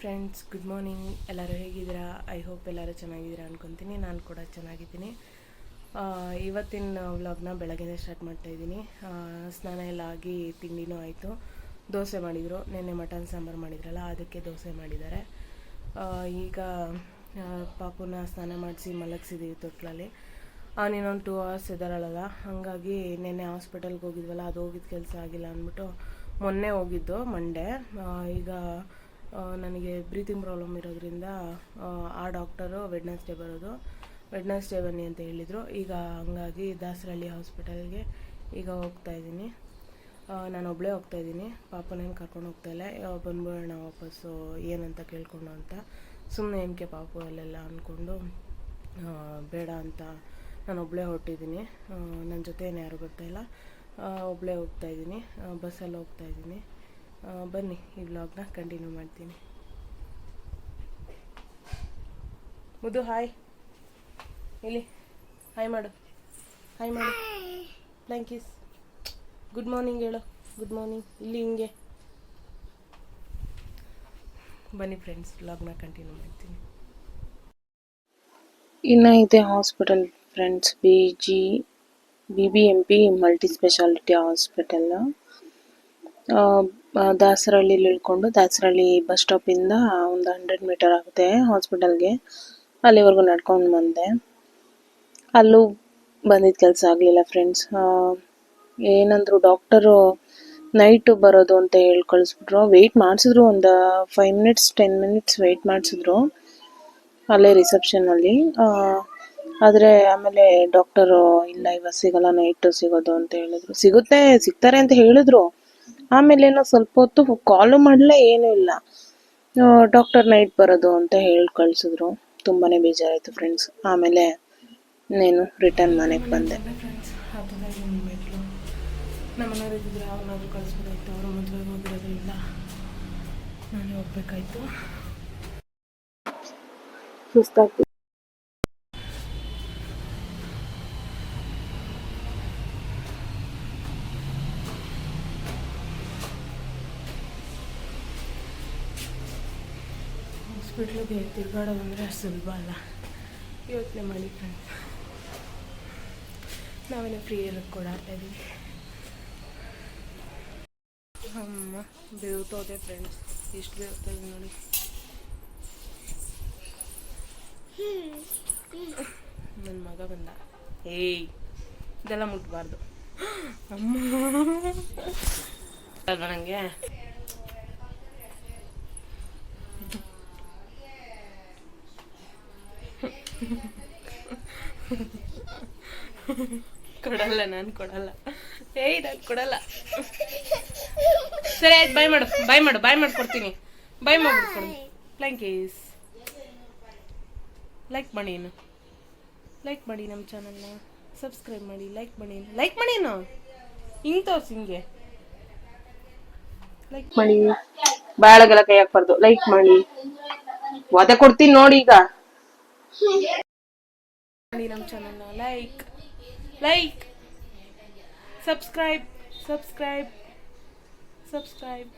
Friends good morning ಎಲ್ಲರೂ ಹೇಗಿದ್ದೀರಾ? I hope ಎಲ್ಲರೂ ಚೆನ್ನಾಗಿದ್ದೀರಾ ಅನ್ಕೊತೀನಿ. ನಾನು ಕೂಡ ಚೆನ್ನಾಗಿದ್ದೀನಿ. ಇವತ್ತಿನ ವ್ಲಾಗ್ನ ಬೆಳಗ್ಗೆ ಸ್ಟಾರ್ಟ್ ಮಾಡ್ತಾ ಇದ್ದೀನಿ. ಸ್ನಾನ ಎಲ್ಲ ಆಗಿ ತಿಂಡಿನೂ ಆಯಿತು. ದೋಸೆ ಮಾಡಿದರು. ನಿನ್ನೆ ಮಟನ್ ಸಾಂಬಾರು ಮಾಡಿದ್ರಲ್ಲ, ಅದಕ್ಕೆ ದೋಸೆ ಮಾಡಿದ್ದಾರೆ. ಈಗ ಪಾಪುನ ಸ್ನಾನ ಮಾಡಿಸಿ ಮಲಗಿಸಿದ್ದೀವಿ ತೊಟ್ಲಲ್ಲಿ. ಅವನಿನ್ನೊಂದು ಟೂ ಅವರ್ಸ್ ಇದ್ದಾರಲ್ಲ ಹಾಗಾಗಿ ನಿನ್ನೆ ಹಾಸ್ಪಿಟಲ್ಗೆ ಹೋಗಿದ್ವಲ್ಲ, ಅದು ಹೋಗಿದ್ದ ಕೆಲಸ ಆಗಿಲ್ಲ ಅಂದ್ಬಿಟ್ಟು ಮೊನ್ನೆ ಹೋಗಿದ್ದು ಮಂಡೇ ಈಗ ನನಗೆ ಬ್ರೀತಿಂಗ್ ಪ್ರಾಬ್ಲಮ್ ಇರೋದ್ರಿಂದ ಆ, ಡಾಕ್ಟರು ವೆಡ್ನೆಸ್ಡೇ ಬರೋದು. ವೆಡ್ನೆಸ್ಡೇ ಬನ್ನಿ ಅಂತ ಹೇಳಿದರು. ಈಗ ಹಂಗಾಗಿ ದಾಸರಳ್ಳಿ ಹಾಸ್ಪಿಟಲ್ಗೆ ಈಗ ಹೋಗ್ತಾ ಇದ್ದೀನಿ. ನಾನು ಒಬ್ಬಳೇ ಹೋಗ್ತಾ ಇದ್ದೀನಿ. ಪಾಪನೇನು ಕರ್ಕೊಂಡು ಹೋಗ್ತಾ ಇಲ್ಲ. ಬಂದ್ಬಿಡೋಣ ವಾಪಸ್ಸು ಏನಂತ ಕೇಳ್ಕೊಂಡು ಅಂತ. ಸುಮ್ಮನೆ ಏನಕ್ಕೆ ಪಾಪು ಅಲ್ಲೆಲ್ಲ ಅಂದ್ಕೊಂಡು ಬೇಡ ಅಂತ ನಾನು ಒಬ್ಬಳೇ ಹೊರಟಿದ್ದೀನಿ. ನನ್ನ ಜೊತೆ ಏನು ಯಾರು ಬರ್ತಾಯಿಲ್ಲ ಒಬ್ಬಳೇ ಹೋಗ್ತಾ ಇದ್ದೀನಿ. ಬಸ್ಸಲ್ಲಿ ಹೋಗ್ತಾ ಇದ್ದೀನಿ. ಬನ್ನಿ, ಈ ವ್ಲಾಗ್ನ ಕಂಟಿನ್ಯೂ ಮಾಡ್ತೀನಿ. ಮುದು ಹಾಯ್ ಇಲ್ಲಿ ಹಾಯ್ ಮಾಡು. ಹಾಯ್ ಮಾಡು. ಥ್ಯಾಂಕ್ ಗುಡ್ ಮಾರ್ನಿಂಗ್ ಹೇಳು. ಗುಡ್ ಮಾರ್ನಿಂಗ್ ಇಲ್ಲಿ, ಹಿಂಗೆ. ಬನ್ನಿ ಫ್ರೆಂಡ್ಸ್ ವ್ಲಾಗ್ನ ಕಂಟಿನ್ಯೂ ಮಾಡ್ತೀನಿ. ಇನ್ನು ಇದೆ hospital friends B G B B M P multi speciality hospital ದಾಸರಳ್ಳಿಲಿ ಇಳ್ಕೊಂಡು ದಾಸರಳ್ಳಿ ಬಸ್ ಸ್ಟಾಪಿಂದ ಒಂದು ಹಂಡ್ರೆಡ್ ಮೀಟರ್ ಆಗುತ್ತೆ ಹಾಸ್ಪಿಟಲ್ಗೆ ಅಲ್ಲಿವರೆಗೂ ನಡ್ಕೊಂಡು ಬಂದೆ. ಅಲ್ಲೂ ಬಂದಿದ್ದ ಕೆಲಸ ಆಗಲಿಲ್ಲ ಫ್ರೆಂಡ್ಸ್ ಏನಂದ್ರು ಡಾಕ್ಟರು ನೈಟು ಬರೋದು ಅಂತ ಹೇಳಿ ಕಳಿಸ್ಬಿಟ್ರು ವೆಯ್ಟ್ ಮಾಡಿಸಿದ್ರು ಒಂದು five minutes ten minutes wait ಮಾಡಿಸಿದ್ರು ಅಲ್ಲೇ ರಿಸೆಪ್ಷನಲ್ಲಿ ಆದರೆ ಆಮೇಲೆ ಡಾಕ್ಟರು ಇಲ್ಲ ಇವಾಗ ಸಿಗಲ್ಲ ನೈಟು ಸಿಗೋದು ಅಂತ ಹೇಳಿದ್ರು. ಸಿಗುತ್ತೆ, ಸಿಗ್ತಾರೆ ಅಂತ ಹೇಳಿದ್ರು. ಆಮೇಲೆ ಏನೋ ಸ್ವಲ್ಪ ಹೊತ್ತು ಕಾಲು ಮಾಡಲೇ ಏನೂ ಇಲ್ಲ. ಡಾಕ್ಟರ್ ನೈಟ್ ಬರೋದು ಅಂತ ಹೇಳಿ ಕಳಿಸಿದ್ರು. ತುಂಬಾನೇ ಬೇಜಾರಾಯಿತು ಫ್ರೆಂಡ್ಸ್ ಆಮೇಲೆ నేను ರಿಟರ್ನ್ ಮನೆಗೆ ಬಂದೆ. ಫ್ರೆಂಡ್ಸ್ ಹತ್ತದ ಇದ್ದೀನಿ ಮೆಟ್ಲು. ನಮ್ಮ ಮನೆಯವ್ರು ಇದ್ದಿದ್ರೆ ಅವ್ರನ್ನಾದ್ರೂ ಕಳಿಸ್ಬೇಕಾಯ್ತು ಅವರು ಮದುವೆಗೆ ಹೋಗಿರೋದ್ರಿಂದ ನಾನೇ ಹೋಗ್ಬೇಕಾಯ್ತು. ಸುಸ್ತಾಗ್ತಿತ್ತು ಅಷ್ಟು ಸುಲಭ ಅಲ್ಲ. ಯೋಚನೆ ಮಾಡಿ ಫ್ರೆಂಡ್ಸ್ ನಾವೆಲ್ಲ ಫ್ರೀ ಇರೋದು ಕೂಡ ಆಡ್ತಾ ಇದ್ದೀವಿ ಅಮ್ಮ, ಬೇವ್ತೋದೆ ಫ್ರೆಂಡ್ಸ್ ಎಷ್ಟು ಬೇವ್ತದೆ ನೋಡಿ. ನನ್ನ ಮಗ ಬಂದ. ಏಯ್, ಇದೆಲ್ಲ ಮುಟ್ಬಾರ್ದು. ಅಮ್ಮ. ನನಗೆ ಕೊಡಲ್ಲ, ನಾನು ಕೊಡಲ್ಲ. ಏಯ್ ನಾನು ಕೊಡಲ್ಲ. ಸರಿ, ಆಯ್ತು ಬೈ ಮಾಡು ಬೈ ಮಾಡು ಬಾಯ್ ಮಾಡ್ಕೊಡ್ತೀನಿ. ಬಾಯ್ ಮಾಡ್ಬಿಡ್ಕೊಡು ಪ್ಲಂಕೀಸ್ ಲೈಕ್ ಮಾಡಿ ಏನು? ಲೈಕ್ ಮಾಡಿ ನಮ್ಮ ಚಾನಲ್ನ ಸಬ್ಸ್ಕ್ರೈಬ್ ಮಾಡಿ ಲೈಕ್ ಮಾಡಿ ಲೈಕ್ ಮಾಡಿ ಏನು? ಹಿಂಗೆ ಹಿಂಗೆ. ಲೈಕ್ ಮಾಡಿ. ಕೈ ಹಾಕ್ಬಾರ್ದು. ಲೈಕ್ ಮಾಡಿ. ವಾದ ಕೊಡ್ತೀನಿ ನೋಡಿ ಈಗ. ಮಾಡಿ ನಮ್ಮ ಚಾನಲ್ನ like like subscribe subscribe subscribe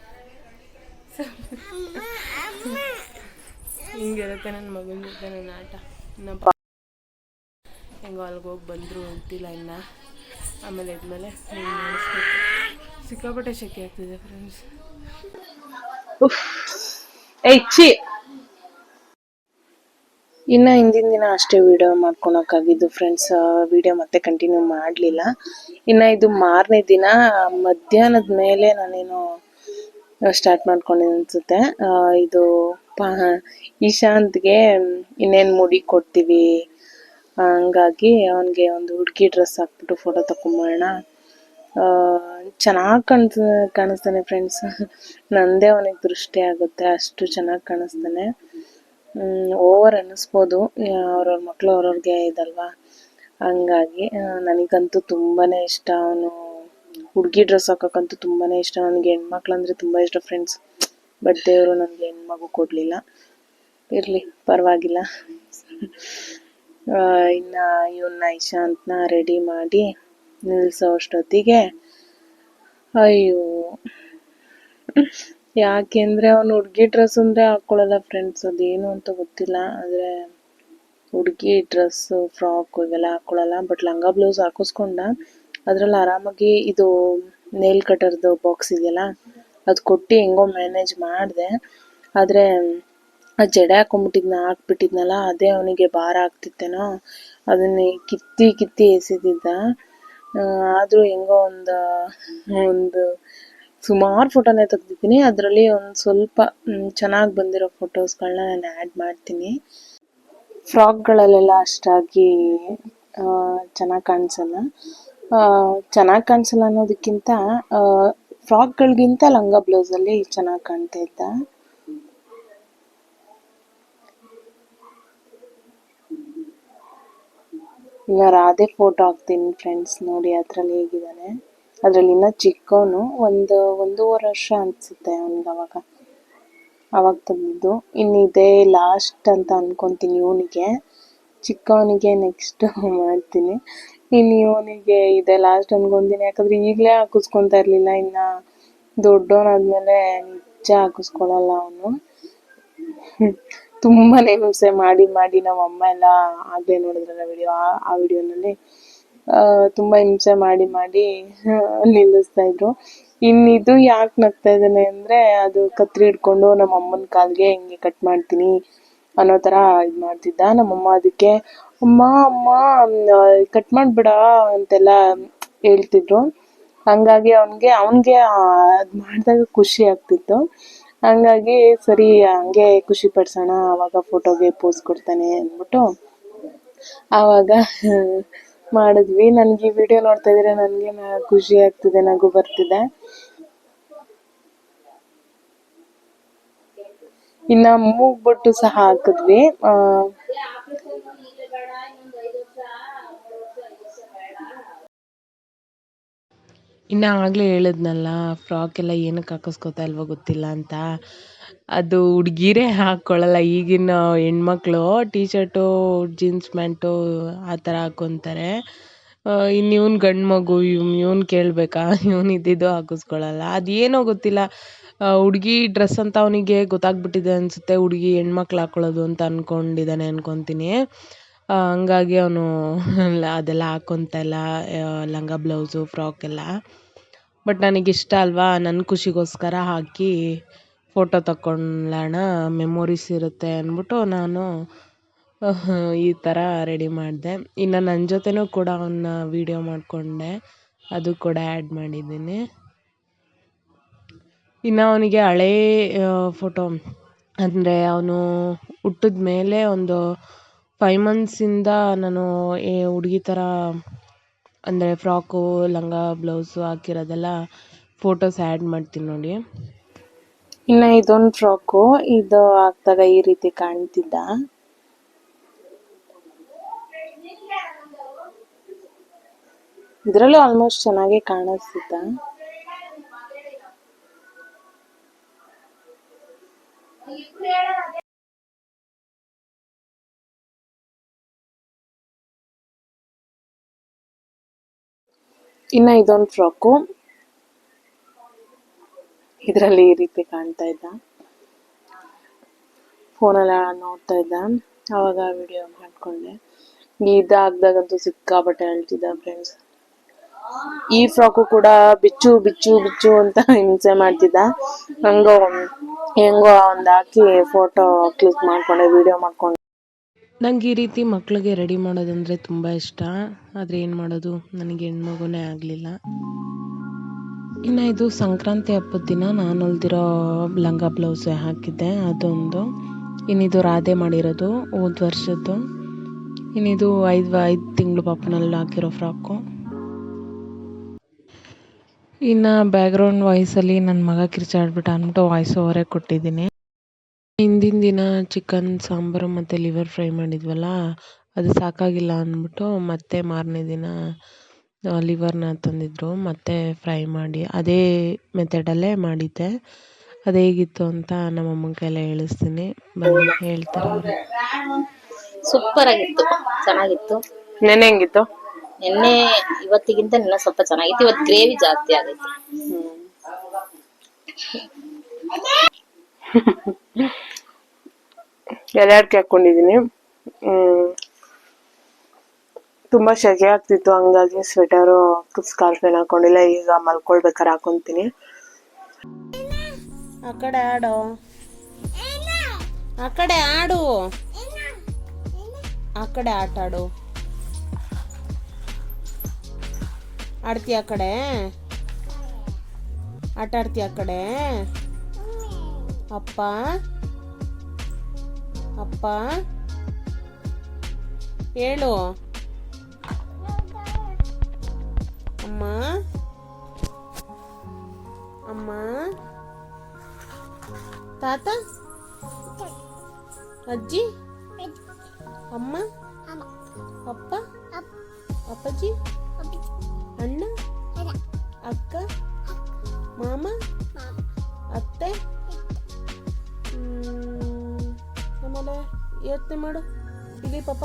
ಹಿಂಗಿರುತ್ತೆ ನನ್ನ ಮಗನ ಜೊತೆ ನನ್ನ ಆಟ. ನಮ್ಮ ಹೆಂಗೋ ಅಲ್ಲಿಗೆ ಹೋಗಿ ಬಂದರು ಅಂತಿಲ್ಲ ಇನ್ನು. ಆಮೇಲೆ ಇದ್ಮೇಲೆ ಸಿಕ್ಕಾಪಟ್ಟೆ ಶೆಕೆ ಆಗ್ತಿದೆ ಫ್ರೆಂಡ್ಸ್ ಏಯ್, ಛೀ. ಇನ್ನ ಹಿಂದಿನ ದಿನ ಅಷ್ಟೇ ವಿಡಿಯೋ ಮಾಡ್ಕೊಳಕ್ಕಾಗಿದ್ದು ಫ್ರೆಂಡ್ಸ್ ವಿಡಿಯೋ ಮತ್ತೆ ಕಂಟಿನ್ಯೂ ಮಾಡಲಿಲ್ಲ. ಇನ್ನ ಇದು ಮಾರನೇ ದಿನ, ಮಧ್ಯಾಹ್ನದ ಮೇಲೆ ನಾನೇನು ಸ್ಟಾರ್ಟ್ ಮಾಡ್ಕೊಂಡಿದ್ದೆ ಅನ್ಸುತ್ತೆ. ಇದು ಪಾ, ಇಶಾಂತ್ಗೆ ಇನ್ನೇನು ಮುಡಿ ಕೊಡ್ತೀವಿ. ಹಂಗಾಗಿ ಅವನಿಗೆ ಒಂದು ಹುಡುಗಿ ಡ್ರೆಸ್ ಹಾಕ್ಬಿಟ್ಟು ಫೋಟೋ ತಕೊಂಬೋಣ ಚೆನ್ನಾಗಿ ಕಾಣಿಸ್, ಕಾಣಿಸ್ತಾನೆ ಫ್ರೆಂಡ್ಸ್ ನಂದೇ ಅವನಿಗೆ ದೃಷ್ಟಿ ಆಗುತ್ತೆ, ಅಷ್ಟು ಚೆನ್ನಾಗಿ ಕಾಣಿಸ್ತಾನೆ. ಓವರ್ ಅನ್ನಿಸ್ಬೋದು. ಅವ್ರವ್ರ ಮಕ್ಕಳು ಅವ್ರವ್ರಿಗೆ ಇದಲ್ವಾ? ಹಂಗಾಗಿ ನನಗಂತೂ ತುಂಬಾನೇ ಇಷ್ಟ ಅವನು. ಹುಡುಗಿ ಡ್ರೆಸ್ ಹಾಕೋಕ್ಕಂತೂ ತುಂಬಾನೇ ಇಷ್ಟ. ನನಗೆ ಹೆಣ್ಮಕ್ಳು ಅಂದರೆ ತುಂಬ ಇಷ್ಟ ಫ್ರೆಂಡ್ಸ್ ಬಟ್ ದೇವರು ನನಗೆ ಹೆಣ್ಮಗು ಕೊಡಲಿಲ್ಲ. ಇರಲಿ, ಪರವಾಗಿಲ್ಲ. ಇನ್ನ ಇವನ್ನ ಇಶಾಂತನ ರೆಡಿ ಮಾಡಿ ನಿಲ್ಲಿಸೋ ಅಷ್ಟೊತ್ತಿಗೆ, ಅಯ್ಯೋ. ಯಾಕೆಂದ್ರೆ ಅವ್ನು ಹುಡ್ಗಿ ಡ್ರೆಸ್ ಅಂದ್ರೆ ಹಾಕೊಳಲ್ಲ ಫ್ರೆಂಡ್ಸ್ ಅದೇನು ಅಂತ ಗೊತ್ತಿಲ್ಲ. ಆದ್ರೆ ಹುಡ್ಗಿ ಡ್ರೆಸ್ ಫ್ರಾಕ್ ಇವೆಲ್ಲ ಹಾಕೊಳಲ್ಲ ಬಟ್ ಲಂಗ ಬ್ಲೌಸ್ ಹಾಕಿಸ್ಕೊಂಡ ಅದ್ರಲ್ಲಿ ಆರಾಮಾಗಿ ಇದು ನೇಲ್ ಕಟರ್ದು ಬಾಕ್ಸ್ ಇದೆಯಲ್ಲ, ಅದ್ ಕೊಟ್ಟು ಹೆಂಗೋ ಮ್ಯಾನೇಜ್ ಮಾಡಿದೆ. ಆದ್ರೆ ಆ ಜಡೆ ಹಾಕೊಂಡ್ಬಿಟ್ಟಿದ್ನ, ಹಾಕ್ಬಿಟ್ಟಿದ್ನಲ್ಲ, ಅದೇ ಅವನಿಗೆ ಭಾರ ಆಗ್ತಿತ್ತೇನೋ. ಅದನ್ನ ಕಿತ್ತಿ ಕಿತ್ತಿ ಎಸೆದಿದ್ದ. ಆದ್ರೂ ಹೆಂಗೋ ಒಂದು ಒಂದು ಸುಮಾರು ಫೋಟೋನೇ ತೆಗ್ದಿದ್ದೀನಿ. ಅದರಲ್ಲಿ ಒಂದು ಸ್ವಲ್ಪ ಚೆನ್ನಾಗಿ ಬಂದಿರೋ ಫೋಟೋಸ್ಗಳನ್ನ ನಾನು ಆ್ಯಡ್ ಮಾಡ್ತೀನಿ. ಫ್ರಾಕ್ಗಳಲ್ಲೆಲ್ಲ ಅಷ್ಟಾಗಿ ಚೆನ್ನಾಗಿ ಕಾಣಿಸಲ್ಲ. ಚೆನ್ನಾಗಿ ಕಾಣಿಸಲ್ಲ ಅನ್ನೋದಕ್ಕಿಂತ ಫ್ರಾಕ್ಗಳಿಗಿಂತ ಲಂಗ ಬ್ಲೌಸಲ್ಲಿ ಚೆನ್ನಾಗಿ ಕಾಣ್ತಾ ಇದ್ದ. ರಾಧೆ ಫೋಟೋ ಹಾಕ್ತೀನಿ ಫ್ರೆಂಡ್ಸ್ ನೋಡಿ ಅದರಲ್ಲಿ ಹೇಗಿದ್ದಾನೆ. ಅದ್ರಲ್ಲಿ ಇನ್ನ ಚಿಕ್ಕವನು ಒಂದು, ಒಂದೂವರೆ ವರ್ಷ ಅನ್ಸುತ್ತೆ ಅವನಿಗೆ ಅವಾಗ. ಅವಾಗ ತಂದಿದ್ದು. ಇನ್ನು ಇದೇ ಲಾಸ್ಟ್ ಅಂತ ಅನ್ಕೊಂತೀನಿ ಇವನಿಗೆ. ಚಿಕ್ಕವನಿಗೆ ನೆಕ್ಸ್ಟ್ ಮಾಡ್ತೀನಿ. ಇನ್ನು ಇವನಿಗೆ ಇದೆ ಲಾಸ್ಟ್ ಅನ್ಕೊಂತೀನಿ. ಯಾಕಂದ್ರೆ ಈಗಲೇ ಹಾಕಿಸ್ಕೊಂತ ಇರಲಿಲ್ಲ. ಇನ್ನ ದೊಡ್ಡವನಾದ್ಮೇಲೆ ನಿಜ ಹಾಕಿಸ್ಕೊಳಲ್ಲ ಅವನು. ತುಂಬಾನೇ ಹಿಂಸೆ ಮಾಡಿ ಮಾಡಿ ನಮ್ಮ ಅಮ್ಮ ಎಲ್ಲ ಆಗಲೇ ನೋಡಿದ್ರಲ್ಲ ವಿಡಿಯೋ ಆ ವಿಡಿಯೋನಲ್ಲಿ ತುಂಬಾ ಹಿಂಸೆ ಮಾಡಿ ಮಾಡಿ ನಿಲ್ಲಿಸ್ತಾ ಇದ್ರು. ಇನ್ನಿದು ಯಾಕೆ ನಗ್ತಾ ಇದ್ದಾನೆ ಅಂದ್ರೆ, ಅದು ಕತ್ರಿ ಹಿಡ್ಕೊಂಡು ನಮ್ಮ ಅಮ್ಮನ ಕಾಲ್ಗೆ ಹಿಂಗೆ ಕಟ್ ಮಾಡ್ತೀನಿ ಅನ್ನೋ ತರ ಇದ್ ಮಾಡ್ತಿದ್ದ. ನಮ್ಮಮ್ಮ ಅದಕ್ಕೆ, ಅಮ್ಮ ಅಮ್ಮ ಕಟ್ ಮಾಡಿಬಿಡ ಅಂತೆಲ್ಲ ಹೇಳ್ತಿದ್ರು. ಹಂಗಾಗಿ ಅವನ್ಗೆ ಅವನ್ಗೆ ಅದ್ ಮಾಡಿದಾಗ ಖುಷಿ ಆಗ್ತಿತ್ತು. ಹಂಗಾಗಿ ಸರಿ, ಹಂಗೆ ಖುಷಿ ಪಡ್ಸೋಣ, ಅವಾಗ ಫೋಟೋಗೆ ಪೋಸ್ ಕೊಡ್ತಾನೆ ಅಂದ್ಬಿಟ್ಟು, ಆವಾಗ ಮಾಡಿದ್ವಿ. ನನಗೆ ಈ ವಿಡಿಯೋ ನೋಡ್ತಾ ಇದ್ರೆ ನನಗೆ ಖುಷಿ ಆಗ್ತಿದೆ, ನಗು ಬರ್ತಿದೆ. ಇನ್ನ ಮೂಗ್ಬಿಟ್ಟು ಸಹ ಹಾಕಿದ್ವಿ. ಇನ್ನು ಆಗಲೇ ಹೇಳಿದ್ನಲ್ಲ, ಫ್ರಾಕ್ ಎಲ್ಲ ಏನಕ್ಕೆ ಹಾಕಿಸ್ಕೊತಾ ಇಲ್ವೋ ಗೊತ್ತಿಲ್ಲ ಅಂತ. ಅದು ಹುಡ್ಗೀರೇ ಹಾಕ್ಕೊಳ್ಳಲ್ಲ ಈಗಿನ ಹೆಣ್ಮಕ್ಳು ಟೀ ಶರ್ಟು ಜೀನ್ಸ್ ಪ್ಯಾಂಟು ಆ ಥರ ಹಾಕ್ಕೊಂತಾರೆ ಇನ್ನು ಇವ್ನು ಗಂಡು ಮಗು ಇವ್ನು ಇವ್ನು ಕೇಳಬೇಕಾ? ಇವ್ನು ಇದ್ದಿದ್ದು ಹಾಕಿಸ್ಕೊಳಲ್ಲ. ಅದೇನೋ ಗೊತ್ತಿಲ್ಲ. ಹುಡುಗಿ ಡ್ರೆಸ್ ಅಂತ ಅವನಿಗೆ ಗೊತ್ತಾಗ್ಬಿಟ್ಟಿದೆ ಅನಿಸುತ್ತೆ. ಹುಡ್ಗಿ ಹೆಣ್ಮಕ್ಳು ಹಾಕ್ಕೊಳ್ಳೋದು ಅಂತ ಅಂದ್ಕೊಂಡಿದ್ದಾನೆ ಅನ್ಕೊತೀನಿ. ಹಂಗಾಗಿ ಅವನು ಅದೆಲ್ಲ ಹಾಕ್ಕೊಂತ ಇಲ್ಲ. ಆ, ಲಂಗ ಬ್ಲೌಸು ಫ್ರಾಕ್ ಎಲ್ಲ. ಬಟ್ ನನಗಿಷ್ಟ ಅಲ್ವಾ? ನನ್ನ ಖುಷಿಗೋಸ್ಕರ ಹಾಕಿ ಫೋಟೋ ತಕ್ಕೊಳ್ಳೋಣ ಮೆಮೊರೀಸ್ ಇರುತ್ತೆ ಅಂದ್ಬಿಟ್ಟು ನಾನು ಈ ಥರ ರೆಡಿ ಮಾಡಿದೆ. ಇನ್ನು ನನ್ನ ಜೊತೆನೂ ಕೂಡ ಅವನ್ನ ವೀಡಿಯೋ ಮಾಡಿಕೊಂಡೆ. ಅದು ಕೂಡ ಆ್ಯಡ್ ಮಾಡಿದ್ದೀನಿ. ಇನ್ನು ಅವನಿಗೆ ಹಳೇ ಫೋಟೋ ಅಂದರೆ ಅವನು ಹುಟ್ಟಿದ ಮೇಲೆ ಒಂದು ಫೈವ್ ಮಂತ್ಸಿಂದ ನಾನು ಏ ಹುಡುಗಿ ಥರ ಅಂದರೆ ಫ್ರಾಕು ಲಂಗ ಬ್ಲೌಸು ಹಾಕಿರೋದೆಲ್ಲ ಫೋಟೋಸ್ ಆ್ಯಡ್ ಮಾಡ್ತೀನಿ ನೋಡಿ. ಇನ್ನ ಇದೊಂದು ಫ್ರಾಕು ಇದು ಆಗ್ತಾಗ ಈ ರೀತಿ ಕಾಣ್ತಿದ್ದ. ಇದ್ರಲ್ಲೂ ಆಲ್ಮೋಸ್ಟ್ ಚೆನ್ನಾಗಿ ಕಾಣಿಸ್ತಿದ್ದ ಇನ್ನ ಇದೊಂದು ಫ್ರಾಕು ಇದರಲ್ಲಿ ಈ ರೀತಿ ಕಾಣ್ತಾ ಇದ್ದ. ಫೋನೆಲ್ಲ ನೋಡ್ತಾ ಇದ್ದ. ಅವಾಗ ವಿಡಿಯೋ ಮಾಡ್ಕೊಂಡೆ. ಇದಾಗ್ದಾಗಂತೂ ಸಿಕ್ಕಾಪಟ್ಟೆ ಹೇಳ್ತಿದ್ದ ಫ್ರೆಂಡ್ಸ್ ಈ ಫ್ರಾಕು ಕೂಡ ಬಿಚ್ಚು ಬಿಚ್ಚು ಬಿಚ್ಚು ಅಂತ ಹಿಂಸೆ ಮಾಡ್ತಿದ್ದ. ಹಂಗೋ, ಹೆಂಗೋ ಒಂದ್ ಹಾಕಿ ಫೋಟೋ ಕ್ಲಿಕ್ ಮಾಡ್ಕೊಂಡೆ ವಿಡಿಯೋ ಮಾಡ್ಕೊಂಡೆ. ನಂಗೆ ಈ ರೀತಿ ಮಕ್ಕಳಿಗೆ ರೆಡಿ ಮಾಡೋದಂದರೆ ತುಂಬ ಇಷ್ಟ. ಆದರೆ ಏನು ಮಾಡೋದು? ನನಗೆ ಹೆಣ್ಮಗುನೇ ಆಗಲಿಲ್ಲ. ಇನ್ನು ಇದು ಸಂಕ್ರಾಂತಿ ಹಬ್ಬದ ದಿನ ನಾನು ಹೊಲ್ದಿರೋ ಲಂಗ ಬ್ಲೌಸ್ ಹಾಕಿದ್ದೆ, ಅದೊಂದು. ಇನ್ನಿದು ರಾಧೆ ಮಾಡಿರೋದು, ಹೋದ ವರ್ಷದ್ದು. ಇನ್ನಿದು ಐದು ಐದು ತಿಂಗಳು ಪಾಪನಲ್ಲಿ ಹಾಕಿರೋ ಫ್ರಾಕು. ಇನ್ನು ಬ್ಯಾಕ್ಗ್ರೌಂಡ್ ವಾಯ್ಸಲ್ಲಿ ನನ್ನ ಮಗ ಕಿರ್ಚಾಡ್ಬಿಟ್ಟು ಅಂದ್ಬಿಟ್ಟು ವಾಯ್ಸ್ ಓವರೇ ಕೊಟ್ಟಿದ್ದೀನಿ. ಹಿಂದಿನ ದಿನ ಚಿಕನ್, ಸಾಂಬಾರು ಮತ್ತು ಲಿವರ್ ಫ್ರೈ ಮಾಡಿದ್ವಲ್ಲ, ಅದು ಸಾಕಾಗಿಲ್ಲ ಅಂದ್ಬಿಟ್ಟು ಮತ್ತೆ ಮಾರನೇ ದಿನ ಲಿವರ್ನ ತಂದಿದ್ರು ಮತ್ತೆ ಫ್ರೈ ಮಾಡಿ ಅದೇ ಮೆಥಡಲ್ಲೇ ಮಾಡಿದ್ದೆ. ಅದು ಹೇಗಿತ್ತು ಅಂತ ನಮ್ಮ ಅಮ್ಮನ ಕೈಲೇ ಹೇಳಿಸ್ತೀನಿ. ಬನ್ನಿ ಹೇಳ್ತಾರೆ? ಅವ್ರು ಸೂಪರ್ ಆಗಿತ್ತು ಚೆನ್ನಾಗಿತ್ತು. ನೆನೆ ಹೆಂಗಿತ್ತು? ನಿನ್ನೆ ಇವತ್ತಿಗಿಂತ ನಿನ್ನೆ ಸ್ವಲ್ಪ ಚೆನ್ನಾಗಿತ್ತು. ಇವತ್ತು ಗ್ರೇವಿ ಜಾಸ್ತಿ ಆಗೈತೆ ಎಲೆ ಅಡಿಕೆ ಹ್ಮ್. ತುಂಬಾ ಸೆಕೆ ಆಗ್ತಿತ್ತು. ಹಂಗಾಗಿ ಸ್ವೆಟರು ಸ್ಕಾರ್ಫ್ ಏನು ಹಾಕೊಂಡಿಲ್ಲ. ಈಗ ಮಲ್ಕೊಳ್ಬೇಕಾರೆ ಹಾಕೊಂತೀನಿ. ಆ ಕಡೆ ಆಡು. ಆ ಕಡೆ ಆಡು. ಆ ಕಡೆ ಆಟ ಆಡು. ಆಡ್ತೀಯ ಆ ಕಡೆ? ಆಟ ಆಡ್ತೀಯ ಆ ಕಡೆ? ಅಪ್ಪ? ಅಪ್ಪ? ಹೇಳು. ತಾತ? ಅಜ್ಜಿ? ಅಮ್ಮ? ಅಪ್ಪ? ಅಪ್ಪಾಜಿ? ಅಣ್ಣ? ಅಕ್ಕ? ಮಾಮ? ಅತ್ತೆ? ಆಮೇಲೆ ಯೋಚನೆ ಮಾಡು. ಇಲ್ಲಿ ಪಾಪ.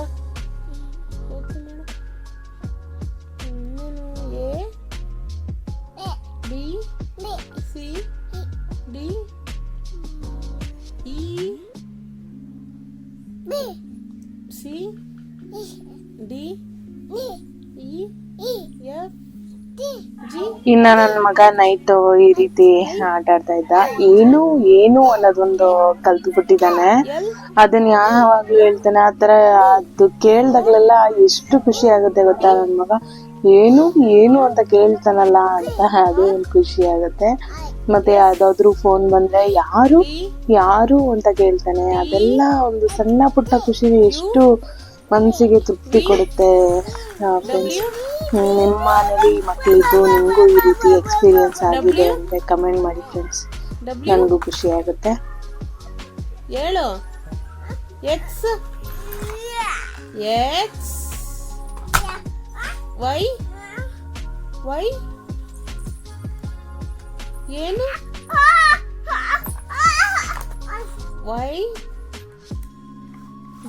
ಇನ್ನ ನನ್ನ ಮಗ ನೈಟ್ ಈ ರೀತಿ ಆಟ ಆಡ್ತಾ ಇದ್ದ. ಏನು ಏನು ಅನ್ನೋದೊಂದು ಕಲ್ತು ಬಿಟ್ಟಿದ್ದಾನೆ ಅದನ್ನ ಯಾವಾಗ್ಲೂ ಹೇಳ್ತಾನೆ. ಆತರ ಅದು ಕೇಳ್ದಾಗ್ಲೆಲ್ಲ ಎಷ್ಟು ಖುಷಿ ಆಗುತ್ತೆ ಗೊತ್ತಾ ನನ್ನ ಮಗ? ಏನು ಏನು ಅಂತ ಕೇಳ್ತಾನಲ್ಲ ಅಂತ ಅದು ಒಂದು ಖುಷಿ ಆಗುತ್ತೆ. ಮತ್ತೆ ಯಾವ್ದಾದ್ರು ಫೋನ್ ಬಂದ್ರೆ ಯಾರು ಯಾರು ಅಂತ ಕೇಳ್ತಾನೆ. ಅದೆಲ್ಲ ಒಂದು ಸಣ್ಣ ಪುಟ್ಟ ಖುಷಿ ಎಷ್ಟು ಮನಸ್ಸಿಗೆ ತೃಪ್ತಿ ಕೊಡುತ್ತೆ ನಿಮ್ಮ ಮನೇಲಿ ಮಕ್ಕಳಿದ್ದು ನಿಮಗೂ ಈ ರೀತಿ ಎಕ್ಸ್ಪೀರಿಯನ್ಸ್ ಆಗಿದೆ ಅಂದರೆ ಕಮೆಂಟ್ ಮಾಡಿ ಫ್ರೆಂಡ್ಸ್ ನನಗೂ ಖುಷಿ ಆಗುತ್ತೆ. ಹೇಳು. ಎಕ್ಸ್ ಎಕ್ಸ್ ವೈ ವೈ ಏನು? Y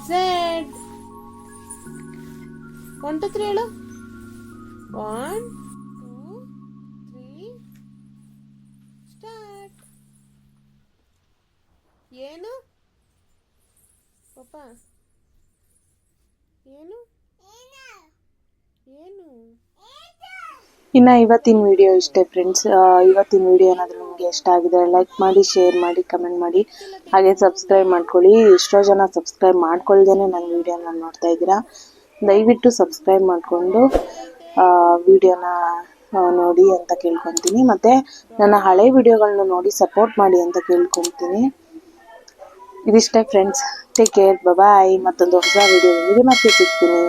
Z one two three ಹೇಳು. ಒನ್ ಟೂ ತ್ರೀ ಸ್ಟಾರ್ಟ್ ಏನು? ಪಾಪ ಏನು? ಏನು? ಇನ್ನು ಇವತ್ತಿನ ವಿಡಿಯೋ ಇಷ್ಟೇ ಫ್ರೆಂಡ್ಸ್ ಇವತ್ತಿನ ವಿಡಿಯೋ ಏನಾದರೂ ನಿಮಗೆ ಇಷ್ಟ ಆಗಿದೆ ಲೈಕ್ ಮಾಡಿ ಶೇರ್ ಮಾಡಿ ಕಮೆಂಟ್ ಮಾಡಿ. ಹಾಗೆ ಸಬ್ಸ್ಕ್ರೈಬ್ ಮಾಡ್ಕೊಳ್ಳಿ. ಎಷ್ಟೋ ಜನ ಸಬ್ಸ್ಕ್ರೈಬ್ ಮಾಡ್ಕೊಳ್ದೇನೆ ನನ್ನ ವಿಡಿಯೋನ ನೋಡ್ತಾ ಇದ್ದೀರಾ. ದಯವಿಟ್ಟು ಸಬ್ಸ್ಕ್ರೈಬ್ ಮಾಡಿಕೊಂಡು ವಿಡಿಯೋನ ನೋಡಿ ಅಂತ ಕೇಳ್ಕೊತೀನಿ. ಮತ್ತೆ ನನ್ನ ಹಳೆ ವಿಡಿಯೋಗಳನ್ನ ನೋಡಿ ಸಪೋರ್ಟ್ ಮಾಡಿ ಅಂತ ಕೇಳ್ಕೊತೀನಿ. ಇದಿಷ್ಟೇ ಫ್ರೆಂಡ್ಸ್ ಟೇಕ್ ಕೇರ್ ಬಾಯ್ ಮತ್ತೊಂದು ಹೊಸ ವಿಡಿಯೋದೊಂದಿಗೆ ಮತ್ತೆ ಸಿಗ್ತೀನಿ.